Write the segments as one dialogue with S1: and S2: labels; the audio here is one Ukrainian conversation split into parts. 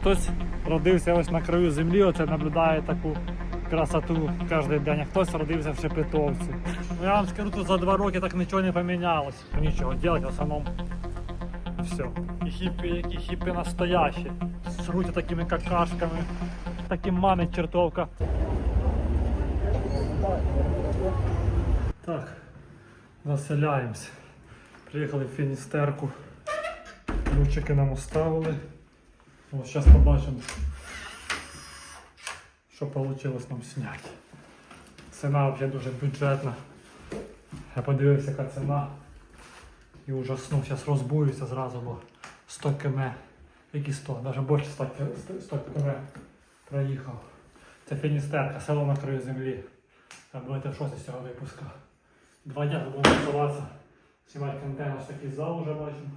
S1: Хтось родився ось на краю землі, оце наблюдає таку красоту кожен день, а хтось родився в Шепетовці. Ну я вам скажу, тут за два роки так нічого не помінялось. Нічого, делать в основному все. І хіпі, які хіпі настоящі. Сруть такими какашками. Таким мамить чертовка. Так, заселяємось. Приїхали в Фіністерку. Ключики нам оставили. Ось зараз побачимо, що вийшло нам зняти. Ціна взагалі дуже бюджетна. Я подивився, яка ціна. І ужаснув, зараз розбуюся зразу, бо 100 км. Які 100, навіть більше 100, км- 100 км проїхав. Це Фіністерка, село на краю землі. Там будете в з цього випуска. Два дня будемо працюватися. Знімати контент, ось такий зал вже бачимо.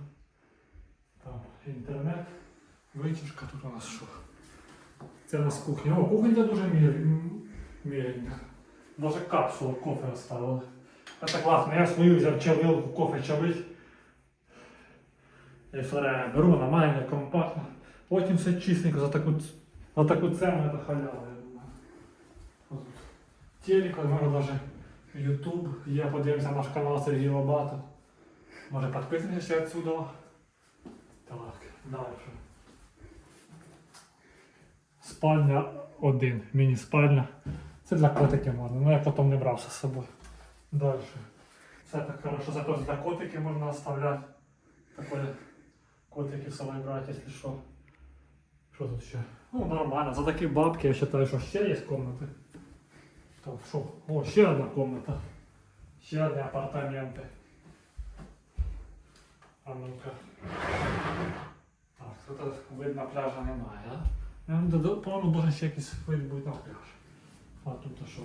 S1: Там інтернет. Витяжка тут у нас що? Це у нас кухня. О, кухня дуже міренька. Даже капсулу кофе оставили. Це класно. Я свою взяв чавилку, кофе чавить. І все беру, нормально, компактно. Потім все чистенько за таку, за таку ціну це халява, я думаю. Ось Телек, може даже YouTube. Я подивимося наш канал Сергій Лобата. Може підписуйтесь отсюда. Так, далі. Спальня один, міні-спальня. Це для котиків можна, ну я потім не брався з собою. Далі. Це так хорошо, зато для котиків можна оставляти. Такое котики в собой брати, якщо що. Що тут ще? Ну, нормально. За такі бабки я вважаю, що ще є комнати. Так, що? О, ще одна комната. Ще одні апартаменти. А ну-ка. Так, тут видно пляжа немає, а? Я вам доду- По-моєму, може ще якийсь вид буде на пляж. А тут що?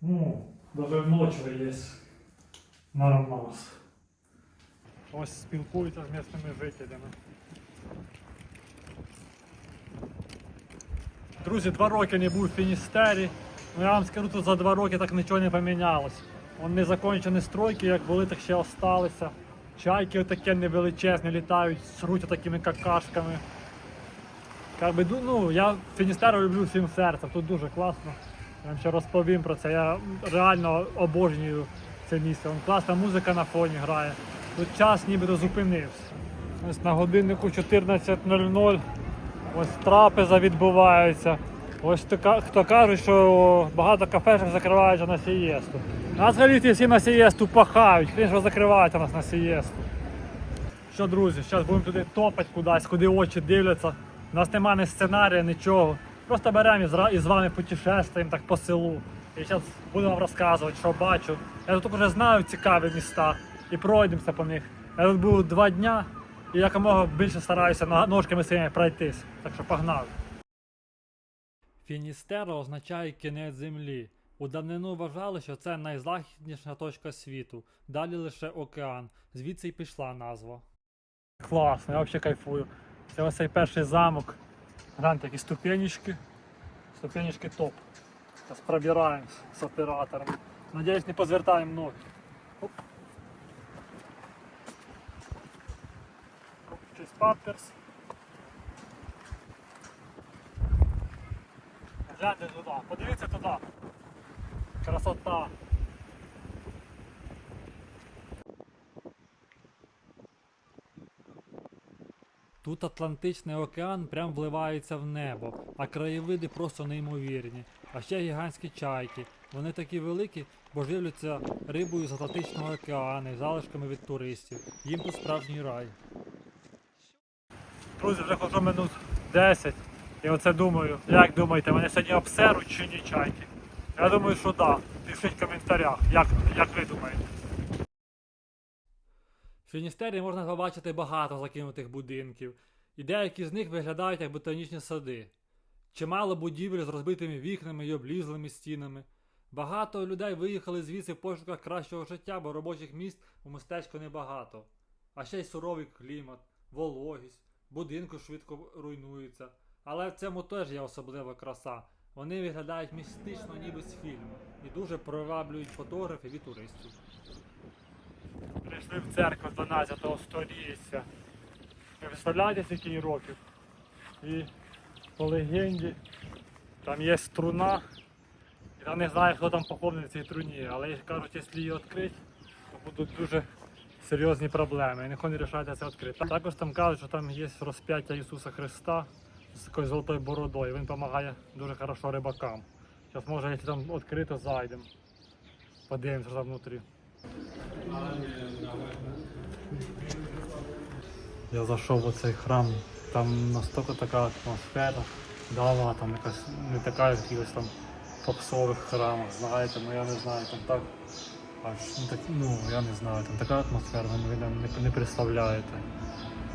S1: Ну, даже ночі є нормас. Ось спілкуються з місцевими жителями. Друзі, два роки не був в Фіністері. Ну я вам скажу, тут за два роки так нічого не помінялось. Вон незакончені стройки, як були, так ще осталися. Чайки отакі невеличезні літають, сруть такими какашками. Как би, ду- ну, я Фіністеру люблю всім серцем, тут дуже класно. Я вам ще розповім про це. Я реально обожнюю це місце. Вон класна музика на фоні грає. Тут час нібито зупинився. Ось на годиннику 14.00. Ось трапеза відбувається. Ось така- хто каже, що багато кафешок закриваються на сієсту. Нас галіті всі на сієсту пахають, хрін що закривають нас на сієсту. Що, друзі, зараз будемо туди топати кудись, куди очі дивляться. У нас немає ні сценарія, нічого. Просто беремо і з вами путешествуємо так по селу. І зараз буду вам розказувати, що бачу. Я тут вже знаю цікаві міста і пройдемося по них. Я тут був два дня і якомога більше стараюся ножками своїми пройтись. Так що погнали. Фіністеро означає кінець землі. У давнину вважали, що це найзахідніша точка світу. Далі лише океан. Звідси й пішла назва. Класно, я взагалі кайфую. Це ось цей перший замок. Гляньте, які ступенечки. Ступенечки топ. Зараз пробираємось з оператором. Надіюсь, не позвертаємо ноги. Оп. Через памперс. Гляньте туди, подивіться туди. Красота. Тут Атлантичний океан прям вливається в небо, а краєвиди просто неймовірні. А ще гігантські чайки. Вони такі великі, бо живляться рибою з Атлантичного океану, і залишками від туристів. Їм тут справжній рай. Друзі, вже хожу минут 10. І оце думаю, як думаєте, мене сьогодні обсеруть чи ні чайки? Я думаю, що так. Да. Пишіть в коментарях, як, як ви думаєте. В Фіністері можна побачити багато закинутих будинків, і деякі з них виглядають як ботанічні сади. Чимало будівель з розбитими вікнами і облізлими стінами. Багато людей виїхали звідси в пошуках кращого життя, бо робочих місць у містечку небагато. А ще й суровий клімат, вологість, будинки швидко руйнуються. Але в цьому теж є особлива краса. Вони виглядають містично ніби з фільму і дуже приваблюють фотографів і туристів. Прийшли в церкву 12 століття. Ви представляєте, скільки років? І по легенді там є струна. Я не знаю, хто там похований в цій труні, але кажуть, якщо її відкрити, то будуть дуже серйозні проблеми. І ніхто не рішається це відкрити. Також там кажуть, що там є розп'яття Ісуса Христа з такою золотою бородою. Він допомагає дуже хорошо рибакам. Зараз може, якщо там відкрито, зайдемо. Подивимося, там внутрі. Я зайшов в цей храм, там настільки така атмосфера, дала там якась не така, як якихось там попсових храмах, знаєте, ну я не знаю, там так аж ну, так, ну я не знаю, там така атмосфера, ви не, не представляєте.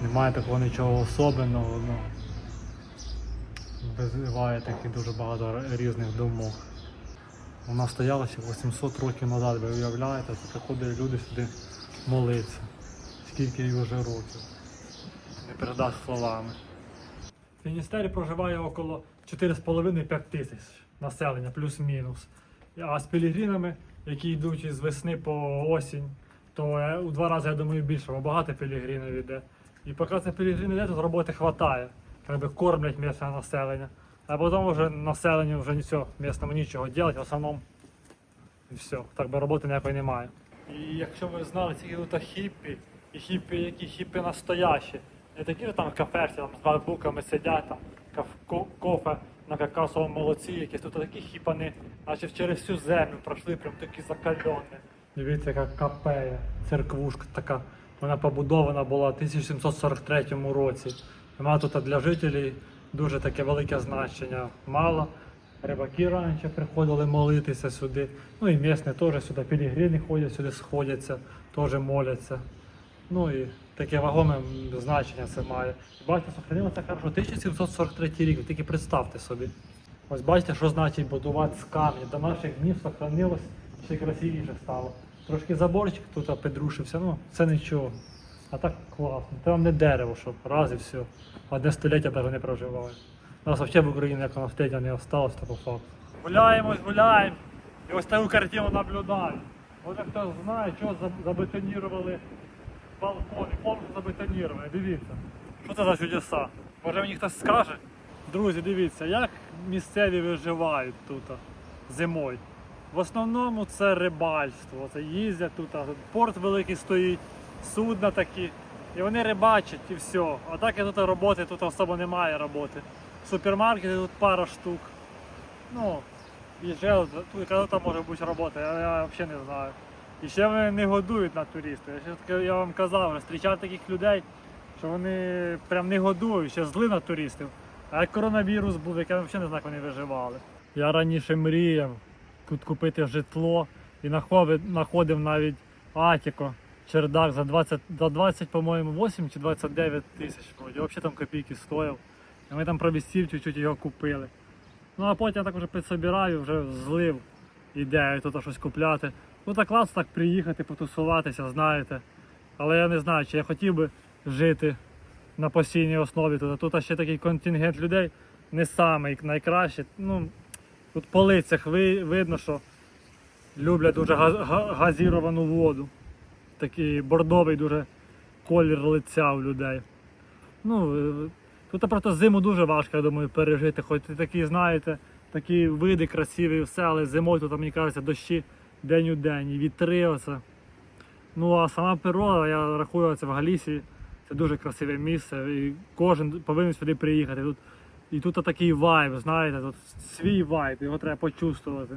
S1: Немає такого нічого особливого, ну визиває таких дуже багато різних думок. Вона стояла ще 800 років назад, ви уявляєте, приходять люди сюди молитися. Скільки їй вже років. Не передасть словами. В Фіністері проживає около 4,5-5 тисяч населення, плюс-мінус. А з пілігрінами, які йдуть із весни по осінь, то е, у два рази, я думаю, більше, бо багато пілігрінів йде. І поки це пілігрін йде, то роботи вистачає. Якби кормлять місце населення. А потім вже населенню вже нічого, місному нічого робити, в основному і все. Так би роботи ніякої немає. І якщо ви знали, ці тут хіппі, і хіппі, які хіппі настоящі. Не такі ж там в там, з бабуками сидять, там, кофе на какасовому молоці, якісь тут такі хіпани, наче через всю землю пройшли, прям такі закальоні. Дивіться, яка капея, церквушка така. Вона побудована була в 1743 році. Вона тут для жителів дуже таке велике значення. Мало. Рибаки раніше приходили молитися сюди. Ну і місні теж сюди пілігрини ходять, сюди сходяться, теж моляться. Ну і таке вагоме значення це має. Бачите, сохранилося хорошо. 1743 рік, тільки представте собі. Ось бачите, що значить будувати з камня. До наших днів сохранилось, ще красивіше стало. Трошки заборчик тут підрушився, ну це нічого. А так класно. Вам не дерево, щоб раз і все. Одне століття навіть не проживає. У нас взагалі в Україні як століття не осталось, то по факту. Гуляємо, гуляємо. І ось таку картину наблюдаю. От хто знає, що забетонірували балкони, повністю забетоніровані. Дивіться. Що це за чудеса? Може мені хтось скаже? Друзі, дивіться, як місцеві виживають тут зимою. В основному це рибальство. Це їздять тут порт великий стоїть, судна такі. І вони рибачать і все. А так і тут роботи, тут особо немає роботи. Супермаркети тут пара штук. Ну, і ще тут, там може бути робота, я, я взагалі не знаю. І ще вони не годують на туристів. Я, ще я вам казав, зустрічав таких людей, що вони прям не годують, ще зли на туристів. А як коронавірус був, я взагалі не знаю, як вони виживали. Я раніше мріяв тут купити житло і знаходив навіть Атіко, чердак за 20, за 20 по-моєму, 8 чи 29 тисяч. Взагалі там копійки стояв. І ми там провісів, чуть-чуть його купили. Ну а потім я так вже підсобираю, вже злив ідею тут щось купляти. Ну так класно так приїхати, потусуватися, знаєте. Але я не знаю, чи я хотів би жити на постійній основі тут. Тут ще такий контингент людей не самий найкраще. Ну, тут по лицях ви, видно, що люблять дуже газ, га- газіровану воду. Такий бордовий дуже колір лиця у людей. Ну, е, тут просто зиму дуже важко, я думаю, пережити. Хоч такі, знаєте, такі види красиві і все, але зимою тут, мені кажеться, дощі день у день, і вітри оце. Ну а сама природа, я рахую, це в Галісі, це дуже красиве місце. І кожен повинен сюди приїхати. Тут, і тут такий вайб, знаєте, тут свій вайб, його треба почувствувати.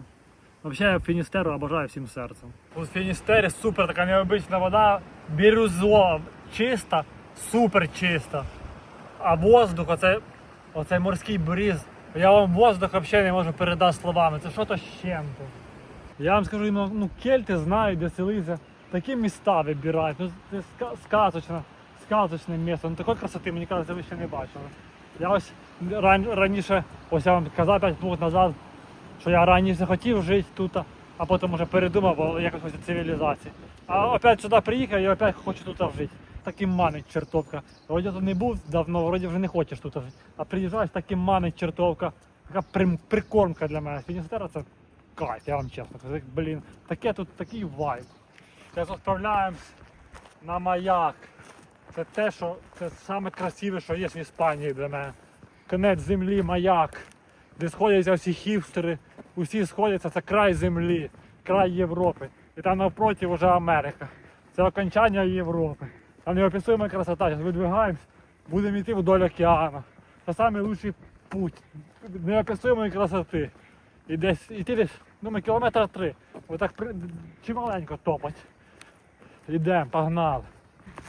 S1: Взагалі Фіністеру обожаю всім серцем. В Фіністері супер така необична вода, бірюзова, чиста, супер чиста. А воздух, оце, оцей морський бріз, я вам воздух взагалі не можу передати словами. Це що то з чим-то. Я вам скажу, ну, ну кельти знають, де селися, такі міста вибирають. Ну, це сказочне, сказочне місце. Ну такої красоти, мені кажеться, ви ще не бачили. Я ось раніше, ось я вам казав 5 років назад, що я раніше хотів жити тут, а потім вже передумав, бо якось ось цивілізації. А опять сюди приїхав і опять хочу тут жити. Таким манить чертовка. Вроді тут не був давно, вроді вже не хочеш тут жити. А приїжджаєш, таким манить чертовка. Така прим- прикормка для мене. Фіністера це кайф, я вам чесно кажу. Блін, таке тут такий вайб. Зараз відправляємось на маяк. Це те, що це саме красиве, що є в Іспанії для мене. Конець землі, маяк, де сходяться всі хіпстери, усі сходяться, це край землі, край Європи. І там навпроти вже Америка. Це окончання Європи. Там неописуема красота. Зараз видвигаємось, будемо йти вдоль океану. Це найкращий путь неописуємої красоти. І десь іти десь, думаю, кілометра три. Отак при... чималенько топать. Ідемо, погнали.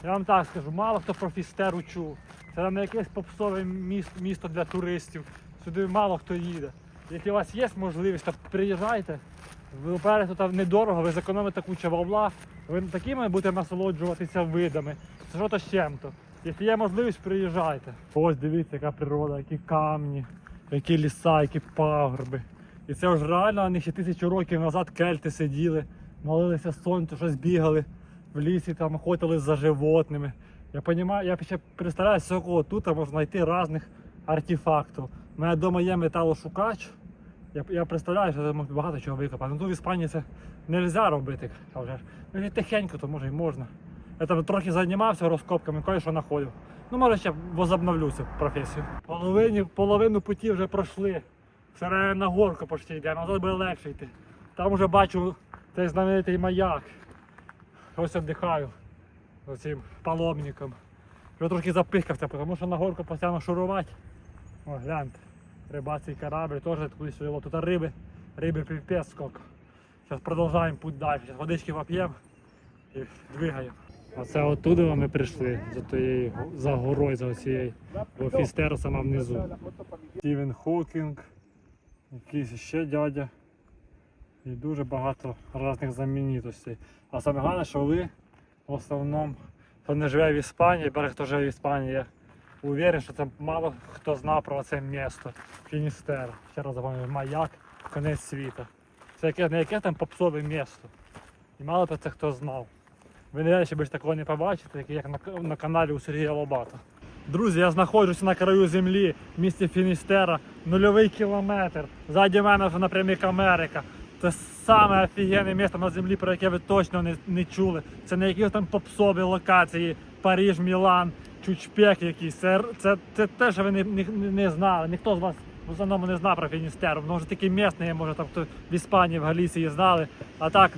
S1: Я вам так скажу, мало хто про Фістеру чув. Це не якесь попсове місто для туристів. Сюди мало хто їде. Якщо у вас є можливість, то приїжджайте. Ви перед тут недорого, ви зекономите кучу бабла, ви такими будете насолоджуватися видами. Це що то з чим-то. Якщо є можливість, приїжджайте. Ось дивіться, яка природа, які камні, які ліса, які пагорби. І це ж реально вони ще тисячу років назад кельти сиділи, молилися сонцю, щось бігали в лісі, там охотились за животними. Я понимаю, я ще представляю, цього тут можна знайти різних артефактів. У мене вдома є металошукач. Я, я представляю, що можна багато чого викопати. Ну тут в Іспанії це не можна робити. а вже. Ну, тихенько, то може і можна. Я там трохи займався розкопками, кое-що знаходив. Ну, може ще возобновлю цю професію. Половині, половину путі вже пройшли. Все на горку почти йдемо, назад буде легше йти. Там вже бачу цей знаменитий маяк. Ось віддихаю цим паломником. Вже трошки запихався, тому що на горку постійно шурувати. О, гляньте. Рибацький корабль теж кудись вело. Тут риби, риби піпець сколько. Зараз продовжуємо путь далі. Зараз водички поп'ємо і двигаємо. Оце оттуда ми прийшли за тією за горою, за цією. Бо Фістер сама внизу. Стівен Хокінг, якийсь ще дядя. І дуже багато різних знаменитостей. А саме головне, що ви в основному, хто не живе в Іспанії, бере хто живе в Іспанії, уверен, що це мало хто знав про це місто. Фіністер. Ще раз запам'ятаю, маяк, конець світу. Це не яке там попсове місто. І мало про це хто знав. Ви не ще більше такого не побачите, як- на, на каналі у Сергія Лобата. Друзі, я знаходжуся на краю землі в місті Фіністера, нульовий кілометр. Ззаді мене вже напрямик Америка. Це саме офігенне місто на землі, про яке ви точно не, не чули. Це не якісь там попсові локації, Париж, Мілан, Чучпек якийсь. Це, це, це те, що ви не, не, не знали. Ніхто з вас в основному не знав про Фіністеру. Може такі місні, може там хто в Іспанії, в Галісії знали. А так,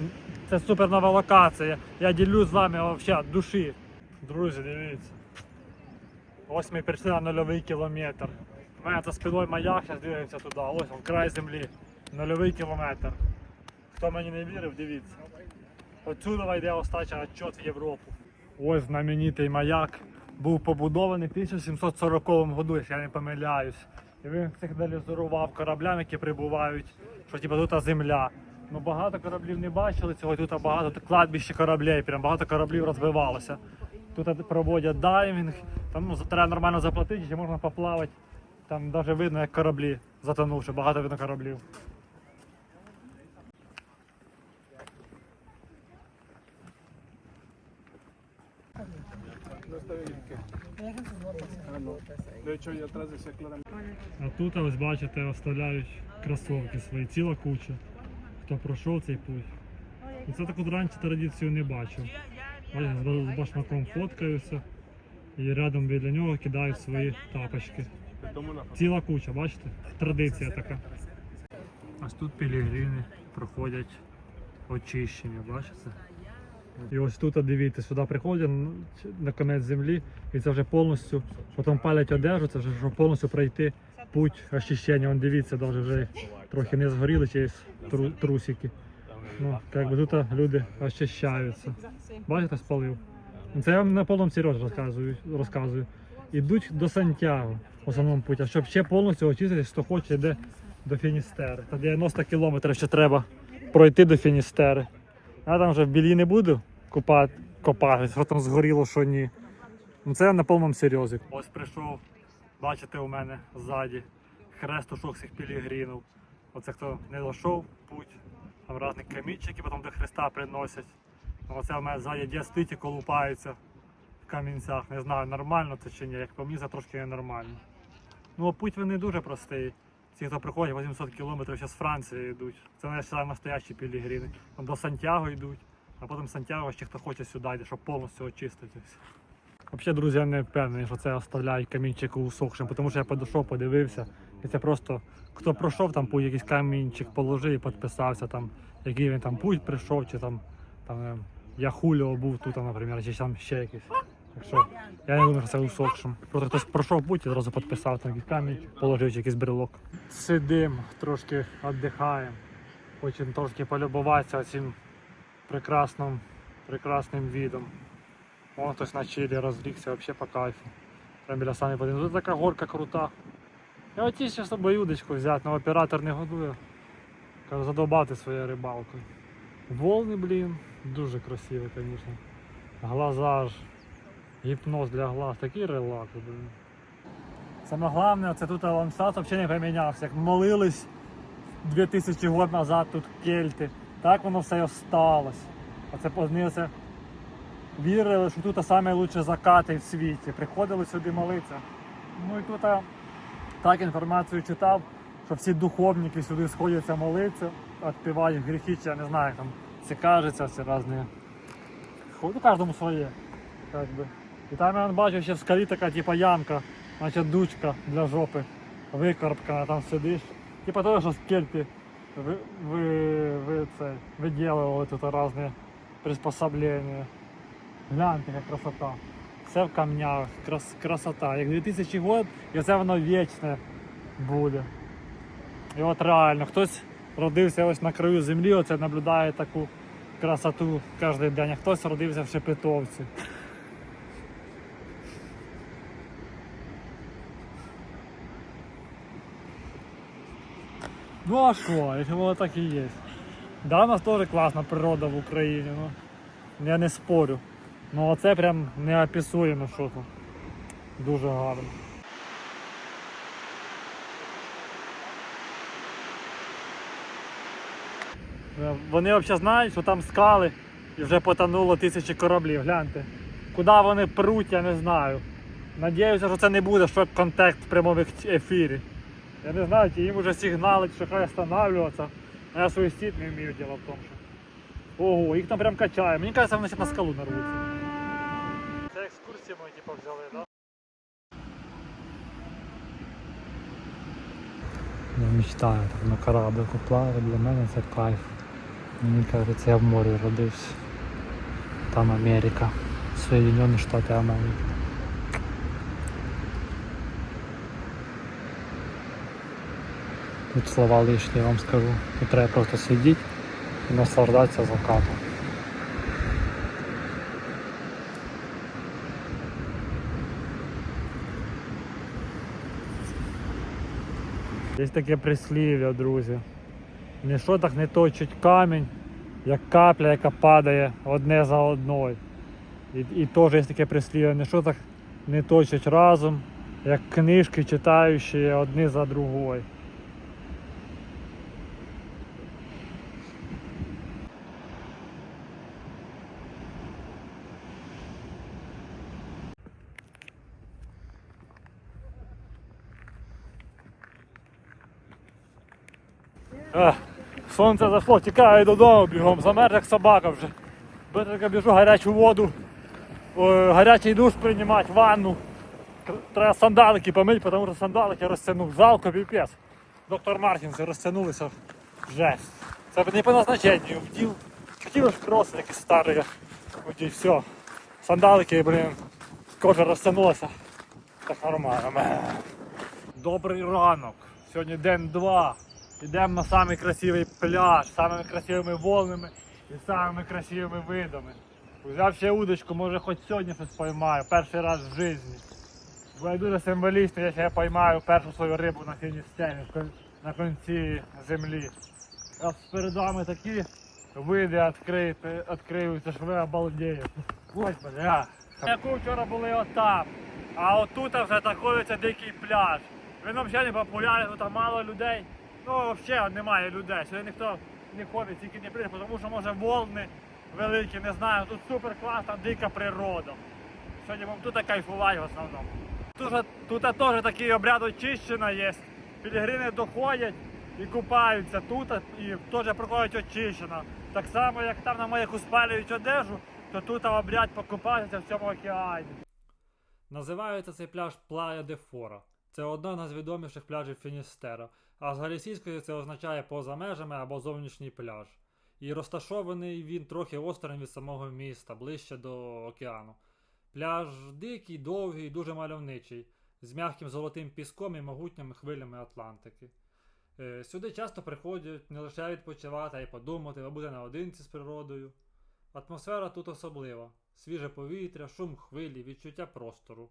S1: це супер нова локація. Я ділюсь з вами взагалі душі. Друзі, дивіться. Ось ми прийшли на нульовий кілометр. У мене за спиною маяк, зараз дивимося туди. Ось він, край землі. Нульовий кілометр. Хто мені не вірив, дивіться. Отсюда йде остача отчет в Європу. Ось знаменитий маяк. Був побудований в 1740 году, якщо я не помиляюсь. І він сигналізував кораблям, які прибувають, що типу, тут земля. Ну багато кораблів не бачили цього, тут багато тут кладбище кораблів, прям багато кораблів розбивалося. Тут проводять дайвінг, там ну, треба нормально заплатити, чи можна поплавати. Там навіть видно, як кораблі затонувши, багато видно кораблів. А тут ось бачите, оставляють кросовки свої, ціла куча. Хто пройшов цей путь. Це таку раніше традицію не бачив. Бачите, з- башмаком фоткаються і рядом біля нього кидають свої тапочки. Ціла куча, бачите? Традиція така. Ось тут пілігрини проходять очищення, бачите? І ось тут, дивіться, сюди приходять на кінець землі, і це вже повністю, потім палять одежу, це вже щоб повністю пройти путь очищення. Вон дивіться, навіть вже трохи не згоріли через тру- трусики. Ну, як би тут люди очищаються. Бачите, спалив. Ну, Це я вам на повному серйозі розказую. розказую. Ідуть до Сантьяго в основному путь, а щоб ще повністю очиститись, хто хоче, йде до Фіністери. Та 90 кілометрів ще треба пройти до Фіністери. Я там вже в білі не буду купати, копати, що там згоріло, що ні. Ну це на повному серйозі. Ось прийшов, бачите, у мене ззаді хрестушок цих пілігрінів. Оце хто не дійшов путь, там різні камінчики потім до Христа приносять. Оце в мене ззаді дід стоїть і в камінцях. Не знаю, нормально це чи ні, як по мені це трошки ненормально. Ну, а путь він не дуже простий. Ті, хто приходять 800 кілометрів, ще з Франції йдуть. Це не настоящі пілігрини. Там До Сантьяго йдуть, а потім Сантьяго ще хто хоче сюди щоб повністю очистити. Взагалі, друзі, я не впевнений, що це оставляють камінчик усохшим, тому що я підійшов, подивився. І це просто хто пройшов там путь, якийсь камінчик положив і підписався, там, який він там путь прийшов, чи там, там е, я хуліо був тут, наприклад, чи там ще якийсь. Так що я не думаю, що це усохшим. Просто хтось пройшов путь і одразу підписав там якийсь камінчик, положив чи якийсь брелок. Сидим, трошки віддихаємо. Хочемо трошки полюбуватися цим прекрасним, прекрасним видом. Вон хтось на чилі розлігся, взагалі по кайфу. Прям біля самої подивимося. Тут така горка крута. Я от ті, з собою удочку взяти, але оператор не годує. Кажу, задовбати своєю рибалкою. Волни, блін, дуже красиві, звісно. Глаза ж. Гіпноз для глаз, такий релакс, блін. Саме головне, це тут ландшафт взагалі не помінявся. Як молились 2000 років назад тут кельти, так воно все і осталось. Оце познилося. Вірили, що тут найкращі закати в світі. Приходили сюди молитися. Ну і тут а, так інформацію читав, що всі духовники сюди сходяться молитися, відпівають гріхи, чи я не знаю, там це кажеться, всі різні. Ну, кожному своє. Би. І там я бачив ще в скалі така типа ямка, значить дучка для жопи, викорпка, там сидиш. Типа того, що скельти ви, ви, ви, це, виділили тут різні приспособлення. Гляньте, яка красота. Все в камнях, крас, красота. Як 2000 год, і це воно вічне буде. І от реально, хтось родився ось на краю землі, оце наблюдає таку красоту кожен день, а хтось родився в Шепетовці. Ну а що, якщо воно так і є. Да, у нас теж класна природа в Україні, ну я не спорю. Ну оце прям неописуємо що тут. Дуже гарно. Е, Вони взагалі знають, що там скали і вже потонуло тисячі кораблів. Гляньте. Куди вони пруть, я не знаю. Надіюся, що це не буде шок контекст в прямому ефірі. Я не знаю, їм вже сигналить, що хай останавливатися. А я свій стіт не вмію діло в тому, що. Ого, їх там прям качає. Мені кажется, вони ще на скалу нарвуться. Це екскурсії ми типу взяли, так? Да? Я мечтаю так на кораблику плавати, для мене це кайф. Мені кажеться, я в морі родився. Там Америка. Соєдинені Штати Америки. Тут слова лишні, я вам скажу. Тут треба просто сидіти і наслаждатися закатом. Є таке прислів'я, друзі. Ніщо так не точить камінь, як капля, яка падає одне за одною. І, і теж є таке прислів'я, ніщо так не точить разом, як книжки читаючі одні за другою. Сонце зайшло, тікаю додому бігом, замерз як собака вже. Бистренько біжу гарячу воду, гарячий душ приймати, ванну. Треба сандалики помити, тому що сандалики розтягнув. Жалко піпець. Доктор Мартінси розтягнулися. Жесть. Це не по назначенню вдів. Хотів кроси якісь старі. Вдів, все. Сандалики, блін, кожа розтягнулася. Так нормально. Добрий ранок. Сьогодні день два. Йдемо на самий красивий пляж, з самими красивими волнами і самими красивими видами. Взяв ще удочку, може хоч сьогодні щось поймаю, перший раз в житті. Буде дуже символічно, якщо я поймаю першу свою рибу на фіністемі на кінці землі. А перед вами такі види відкриються, що ви обалдієте. Ось, бля. Яку вчора були отам, а отут вже знаходиться дикий пляж. Він взагалі не популярний, тут мало людей. Ну, взагалі немає людей. Сюди ніхто не ходить, тільки не прийде, тому що може волни великі, не знаю. Тут супер класна дика природа. Сьогодні будемо тут кайфувати в основному. Тут, тут теж такий обряд очищення є. Пілігрини доходять і купаються тут і теж проходять очищення. Так само, як там на маяку спалюють одежу, то тут обряд покупатися в цьому океані. Називається цей пляж Плая де Фора. Це одна з відоміших пляжів Фіністера, а з галісійської це означає поза межами або зовнішній пляж. І розташований він трохи осторонь від самого міста, ближче до океану. Пляж дикий, довгий, дуже мальовничий, з м'яким золотим піском і могутніми хвилями Атлантики. Е, Сюди часто приходять не лише відпочивати, а й подумати, побути наодинці з природою. Атмосфера тут особлива: свіже повітря, шум хвилі, відчуття простору.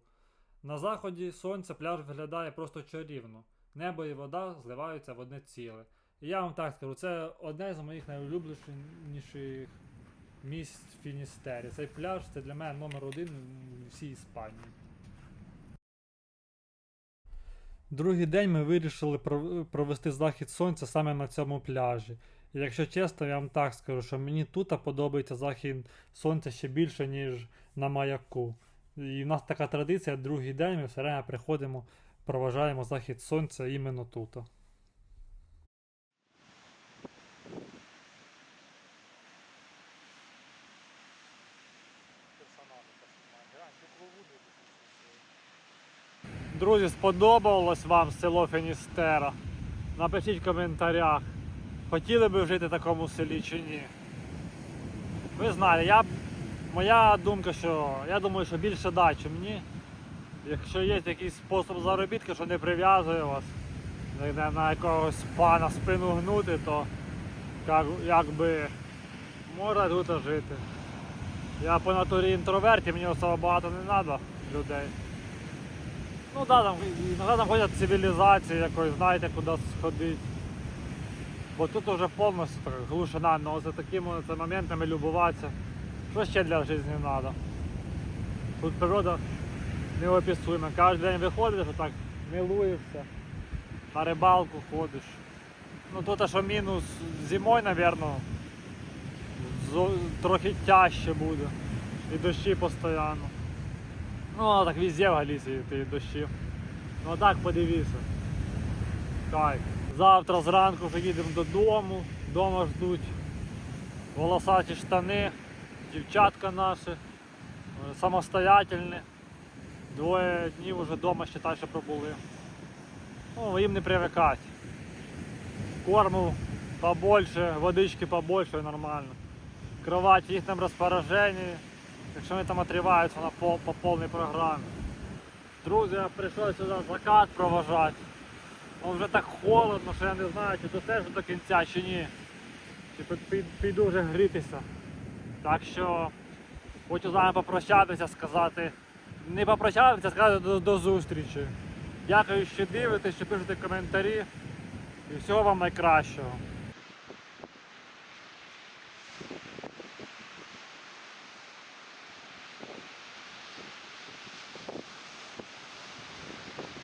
S1: На заході сонця пляж виглядає просто чарівно. Небо і вода зливаються в одне ціле. І я вам так скажу, це одне з моїх найулюбленіших місць в Фіністері. Цей пляж це для мене номер один у всій Іспанії. Другий день ми вирішили провести захід сонця саме на цьому пляжі. І якщо чесно, я вам так скажу, що мені тут подобається захід сонця ще більше, ніж на маяку. І в нас така традиція, другий день ми все время приходимо, проважаємо захід сонця іменно тут. Друзі, сподобалось вам село Фіністера? Напишіть в коментарях, хотіли би жити в такому селі чи ні. Ви знаєте, я, моя думка, що я думаю, що більше да, чим ні. Якщо є якийсь спосіб заробітку, що не прив'язує вас, не на якогось пана спину гнути, то як, якби можна тут жити. Я по натурі інтроверт, і мені особо багато не треба людей. Ну да, там іноді там ходять цивілізації якось, знаєте, куди сходити. Бо тут уже повністю так глушина, але за такими моментами любуватися. Що ще для життя треба? Тут природа неописуема. Кожен день виходиш, отак милуєшся, на рибалку ходиш. Ну тут що мінус зимою, напевно, трохи тяжче буде. І дощі постійно. Ну, а так везде в Галісії ті дощі. Ну а так подивіться. Кайф. Завтра зранку вже їдемо додому, дома ждуть волосаті штани, дівчатка наші, е, самостоятельні. Двоє днів вже вдома ще що пробули. Ну, їм не привикати. Корму побольше, водички побольше нормально. Кровать в їхньому розпорядженні, якщо вони там отриваються на пол, по повній програмі. Друзі, прийшов сюди закат проважати. Ну, вже так холодно, що я не знаю, чи теж до кінця, чи ні. Чи під- під- піду вже грітися. Так що хочу з вами попрощатися, сказати. Не попрощатися, сказати до, до зустрічі. Дякую, що дивитесь, що пишете коментарі. І всього вам найкращого.